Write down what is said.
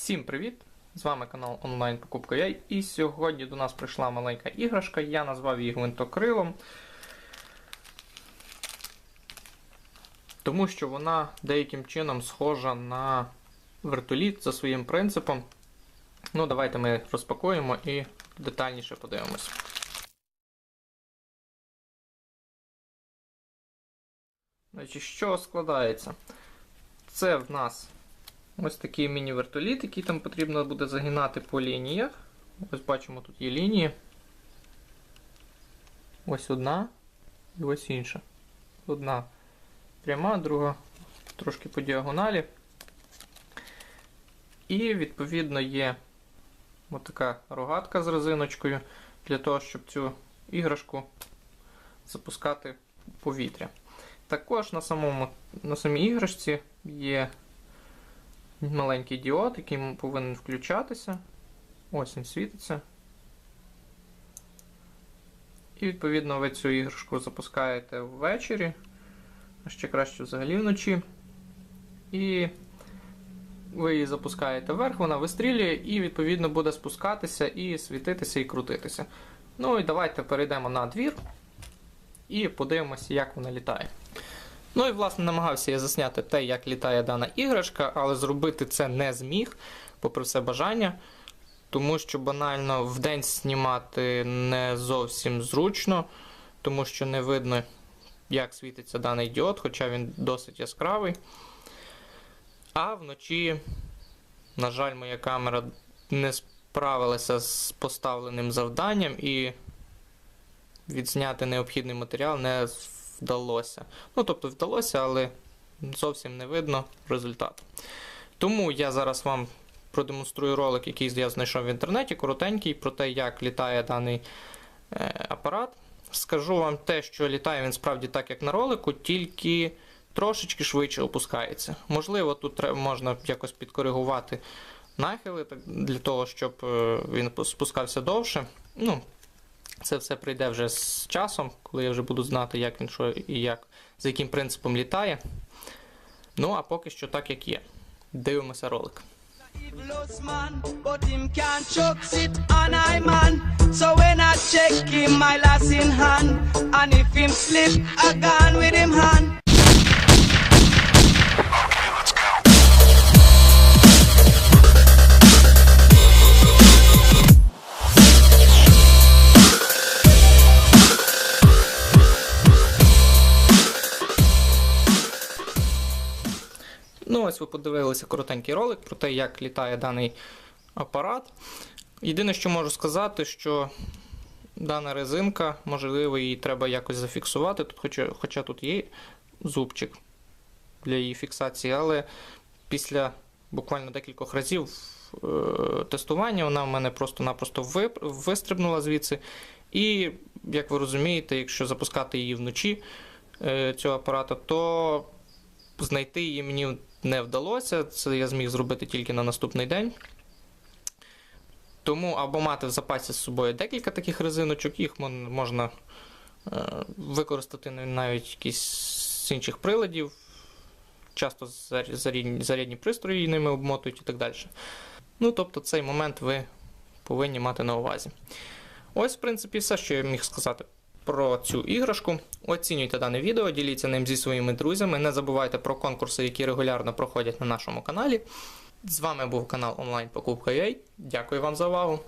Всім привіт! З вами канал онлайн Покупка Яй. І сьогодні до нас прийшла маленька іграшка. Я назвав її гвинтокрилом. Тому що вона деяким чином схожа на вертоліт за своїм принципом. Ну, давайте ми розпакуємо і детальніше подивимось. Значить, що складається? Це в нас Ось такий міні-вертоліт, який там потрібно буде загинати по лініях. Ось бачимо, тут є лінії. Ось одна і ось інша. Одна пряма, друга трошки по діагоналі. І, відповідно, є така рогатка з резиночкою для того, щоб цю іграшку запускати в повітря. Також на, самому, на самій іграшці є маленький діод, який повинен включатися. Ось він світиться. І відповідно ви цю іграшку запускаєте ввечері, а ще краще взагалі вночі. І ви її запускаєте вверх, вона вистрілює і відповідно буде спускатися і світитися і крутитися. Ну і давайте перейдемо на двір і подивимося, як вона літає. Ну і власне намагався я засняти те, як літає дана іграшка, але зробити це не зміг, попри все бажання. Тому що банально вдень знімати не зовсім зручно, тому що не видно, як світиться даний діод, хоча він досить яскравий. А вночі, на жаль, моя камера не справилася з поставленим завданням і відзняти необхідний матеріал не вдалося. Ну, тобто вдалося, але зовсім не видно результат. Тому я зараз вам продемонструю ролик, який я знайшов в інтернеті, коротенький, про те, як літає даний е, апарат. Скажу вам те, що літає він справді так, як на ролику, тільки трошечки швидше опускається. Можливо, тут можна якось підкоригувати нахили для того, щоб е, він спускався довше. Ну, це все прийде вже з часом, коли я вже буду знати, як він що і як, за яким принципом літає. Ну, а поки що так, як є. Дивимося ролик. So when I check him, my last in hand, and if him slip, I gone with him hand. Ну, ось ви подивилися коротенький ролик про те, як літає даний апарат. Єдине, що можу сказати, що дана резинка, можливо, її треба якось зафіксувати. Тут, хоча, хоча тут є зубчик для її фіксації, але після буквально декількох разів е, тестування вона в мене просто-напросто вистрибнула звідси. І, як ви розумієте, якщо запускати її вночі е, цього апарата, то знайти її мені не вдалося. Це я зміг зробити тільки на наступний день. Тому або мати в запасі з собою декілька таких резиночок, їх можна е, використати навіть якісь з інших приладів. Часто зарядні, зарядні пристрої ними обмотують і так далі. Ну, тобто, цей момент ви повинні мати на увазі. Ось, в принципі, все, що я міг сказати про цю іграшку. Оцінюйте дане відео, діліться ним зі своїми друзями. Не забувайте про конкурси, які регулярно проходять на нашому каналі. З вами був канал онлайн Покупка.ua. Дякую вам за увагу.